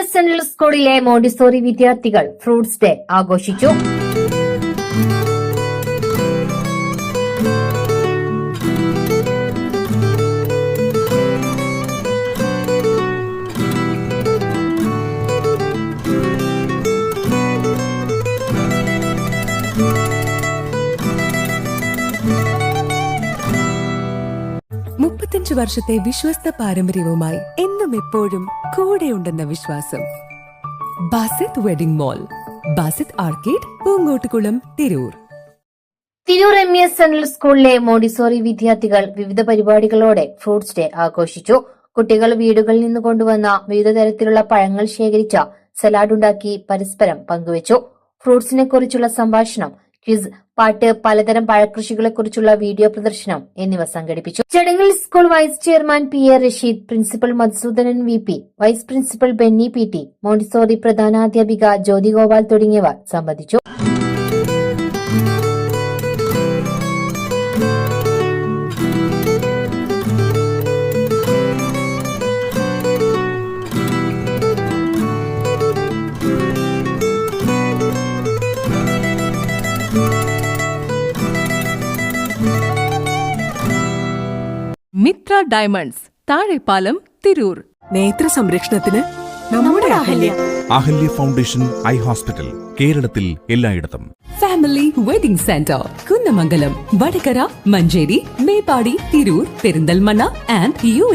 S central സ്കൂളിലെ Montessori വിദ്യാർത്ഥികൾ fruits day ആഘോഷിച്ചു. മുപ്പത്തഞ്ച് വർഷത്തെ വിശ്വസ്ത പാരമ്പര്യവുമായി എന്നും എപ്പോഴും കൂടെയുണ്ടെന്ന വിശ്വാസം. Basith wedding mall Basith arcade Poonkottukulam Tirur. Tirur M S central സ്കൂളിലെ മോഡിസോറി വിദ്യാർത്ഥികൾ വിവിധ പരിപാടികളോടെ ഫ്രൂട്ട്സ് ഡേ ആഘോഷിച്ചു. കുട്ടികൾ വീടുകളിൽ നിന്ന് കൊണ്ടുവന്ന വിവിധ തരത്തിലുള്ള പഴങ്ങൾ ശേഖരിച്ച സലാഡ് ഉണ്ടാക്കി പരസ്പരം പങ്കുവച്ചു. ഫ്രൂട്ട്സിനെ കുറിച്ചുള്ള സംഭാഷണം ക്വിസ് പാട്ട് പലതരം പഴകൃഷികളെക്കുറിച്ചുള്ള വീഡിയോ പ്രദർശനം എന്നിവ സംഘടിപ്പിച്ചു. ചടങ്ങിൽ school vice chairman P A Rasheed principal Madhusoodanan V P vice principal Benny P T Montessori പ്രധാനാധ്യാപിക Jyothi Gopal തുടങ്ങിയവർ സംബന്ധിച്ചു. മിത്ര ഡയമണ്ട്സ് താഴെപ്പാലം തിരൂർ. നേത്ര സംരക്ഷണത്തിന് നമ്മുടെ Ahalia. Ahalia. Foundation eye hospital കേരളത്തിൽ എല്ലായിടത്തും. Family wedding centre Kunnamangalam Vadakara Manjeri Meppadi Tirur Perinthalmanna and U